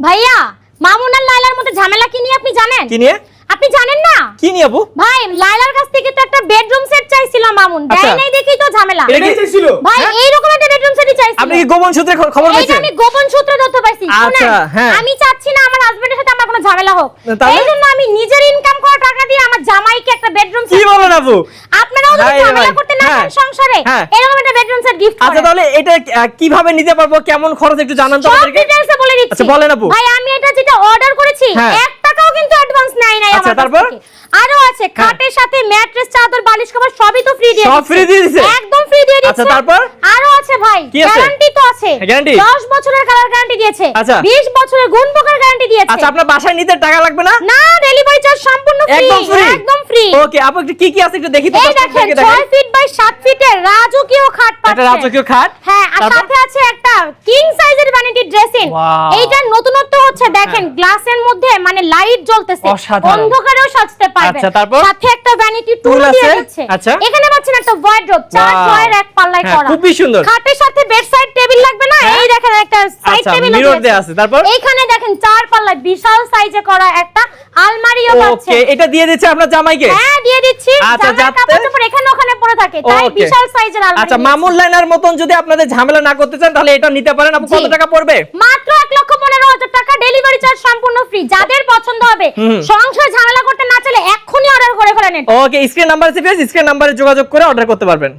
ভাইয়া মামুন আর লাইলার মধ্যে ঝামেলা কি নিয়ে আপনি জানেন? কি নিয়ে? আপনি জানেন না? কি নিয়ে আপু? ভাই লাইলার কাছ থেকে তো একটা বেডরুম সেট চাইছিল মামুন। আচ্ছা। দেয় নাই দেখেই তো ঝামেলা। এটা কি- চাইছিল? ভাই হ্যাঁ? এই রকম একটা বেডরুম সেটই চাইছিল। আপনি কি গোপন সূত্রে খবর পেয়েছেন আমি গোপন সূত্রে তথ্য পাইছি আচ্ছা, শুনেন, হ্যাঁ। আমি চাচ্ছি না আমার হাজবেন্ডের সাথে আমার কোনো ঝামেলা হোক। এইজন্য এই জন্য আমি নিজের ইনকাম করা টাকা দিয়ে আমার জামাইকে একটা বেডরুম কি বলেন আপু আপনারাও যদি হায় ঝামেলা করতে না হ্যাঁ, চান সংসারে হ্যাঁ। এরকম একটা বেডরুম সেট গিফট আচ্ছা তাহলে এটা কীভাবে নিতে পারব? কেমন খরচ একটু জানান তো আমাদেরকে। সব ডিটেইলসে বলে দিচ্ছি। আচ্ছা, বলেন আপু। ভাই আমি এটা যেটা অর্ডার করেছি হ্যাঁ। এক টাকাও কিন্তু অ্যাডভান্স নাই নাই আচ্ছা, তারপর? আরও আছে খাটের সাথে ম্যাট্রেস চাদর বালিশ কভার সবই তো ফ্রি দিয়ে সব free দিয়ে দিছে? একদম ফ্রি দিয়ে দিচ্ছে। আচ্ছা, তারপর? আরও আছে ভাই গ্যারান্টি আছে Guarantee? 10 বছরের কালার গ্যারান্টি দিয়েছে। আচ্ছা। 20 বছরের গুণ পোকার গ্যারান্টি দিয়েছে। আচ্ছা আপনার বাসায় নিতে টাকা লাগবে না? না ডেলিভারি চার্জ সম্পূর্ণ ফ্রি একদম ফ্রি ওকে আপু একটু কি কি আছে একটু দেখি তো এই দেখেন 6 ফিট বাই 7 ফিটের রাজকীয় খাট পাচ্ছেন রাজকীয় খাট। হ্যাঁ আর সাথে আছে একটা কিং সাইজের ভ্যানিটি ড্রেসিং. এইটার নতুনত্ব হচ্ছে দেখেন গ্লাসের মধ্যে মানে লাইট জ্বলতেছে। অন্ধকারেও সাজতে পারবেন আচ্ছা, তারপর? সাথে একটা ভ্যানিটি টুল দিয়ে দিচ্ছে। আচ্ছা। এখানে পাচ্ছেন একটা ওয়ার্ড্রোব চার. ড্রয়ার এক পাল্লায় হ্যাঁ, করা। খুবই সুন্দর। খাটের সাথে বেড সাইড টেবিল লাগবে না হ্যাঁ। এই দেখেন একটা সাইড টেবিল mirror দেয়া আছে, তারপর? এইখানে দেখেন চার পাল্লায় বিশাল সাইজে করা একটা আলমারিও ওকে এটা দিয়ে দিচ্ছে জামাইকে? হ্যাঁ দিয়ে দিচ্ছি। আচ্ছা, কাপড় এখানে ওখানে পড়ে থাকে তাই বিশাল সাইজের আলমারি আচ্ছা। মামুন লাইনার মতন যদি আপনাদের ঝামেলা না করতে চান তাহলে এটা নিতে পারেন। আপু কত টাকা পড়বে? মাত্র এক লক্ষ পনেরো হাজার টাকা ডেলিভারি চার্জ সম্পূর্ণ ফ্রি যাদের পছন্দ হবে সংসার ঝামেলা করতে না চাইলে এক্ষুনি অর্ডার করে ফেলেন ওকে স্ক্রিন নাম্বার আছে স্ক্রিন নাম্বারে যোগাযোগ করে অর্ডার করতে পারবেন।